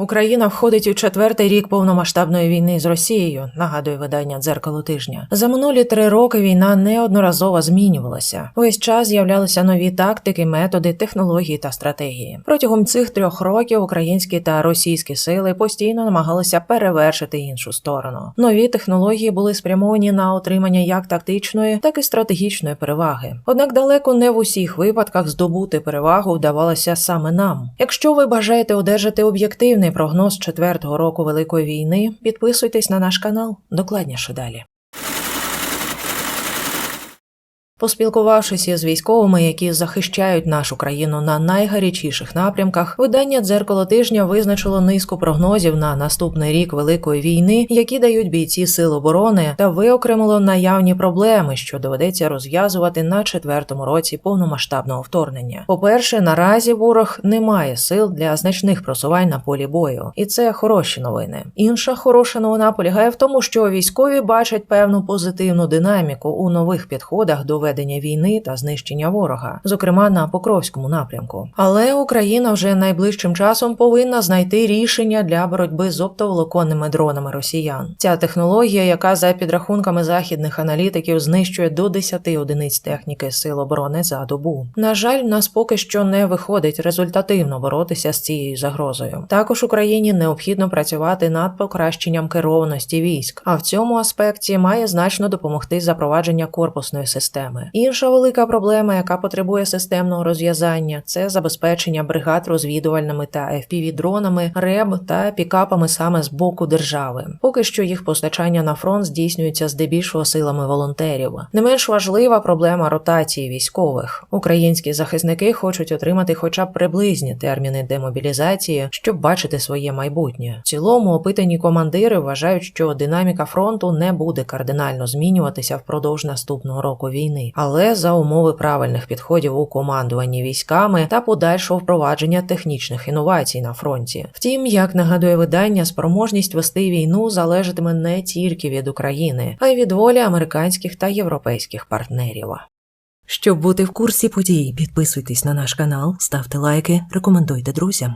Україна входить у четвертий рік повномасштабної війни з Росією, нагадує видання дзеркало тижня. За минулі три роки війна неодноразово змінювалася. Весь час з'являлися нові тактики, методи, технології та стратегії. Протягом цих трьох років українські та російські сили постійно намагалися перевершити іншу сторону. Нові технології були спрямовані на отримання як тактичної, так і стратегічної переваги. Однак далеко не в усіх випадках здобути перевагу вдавалося саме нам. Якщо ви бажаєте одержати об'єктивний прогноз четвертого року Великої війни, підписуйтесь на наш канал. Докладніше далі. Поспілкувавшись із військовими, які захищають нашу країну на найгарячіших напрямках, видання дзеркало тижня визначило низку прогнозів на наступний рік великої війни, які дають бійці сил оборони, та виокремило наявні проблеми, що доведеться розв'язувати на четвертому році повномасштабного вторгнення. По-перше, наразі ворог не має сил для значних просувань на полі бою, і це хороші новини. Інша хороша новина полягає в тому, що військові бачать певну позитивну динаміку у нових підходах до ведення війни та знищення ворога, зокрема на Покровському напрямку. Але Україна вже найближчим часом повинна знайти рішення для боротьби з оптоволоконними дронами росіян. Ця технологія, яка за підрахунками західних аналітиків знищує до 10 одиниць техніки сил оборони за добу. На жаль, нас поки що не виходить результативно боротися з цією загрозою. Також Україні необхідно працювати над покращенням керованості військ, а в цьому аспекті має значно допомогти запровадження корпусної системи. Інша велика проблема, яка потребує системного розв'язання, це забезпечення бригад розвідувальними та FPV-дронами, РЕБ та пікапами саме з боку держави. Поки що їх постачання на фронт здійснюється здебільшого силами волонтерів. Не менш важлива проблема ротації військових. Українські захисники хочуть отримати хоча б приблизні терміни демобілізації, щоб бачити своє майбутнє. В цілому опитані командири вважають, що динаміка фронту не буде кардинально змінюватися впродовж наступного року але за умови правильних підходів у командуванні військами та подальшого впровадження технічних інновацій на фронті. Втім, як нагадує видання, спроможність вести війну залежатиме не тільки від України, а й від волі американських та європейських партнерів. Щоб бути в курсі подій, підписуйтесь на наш канал, ставте лайки, рекомендуйте друзям.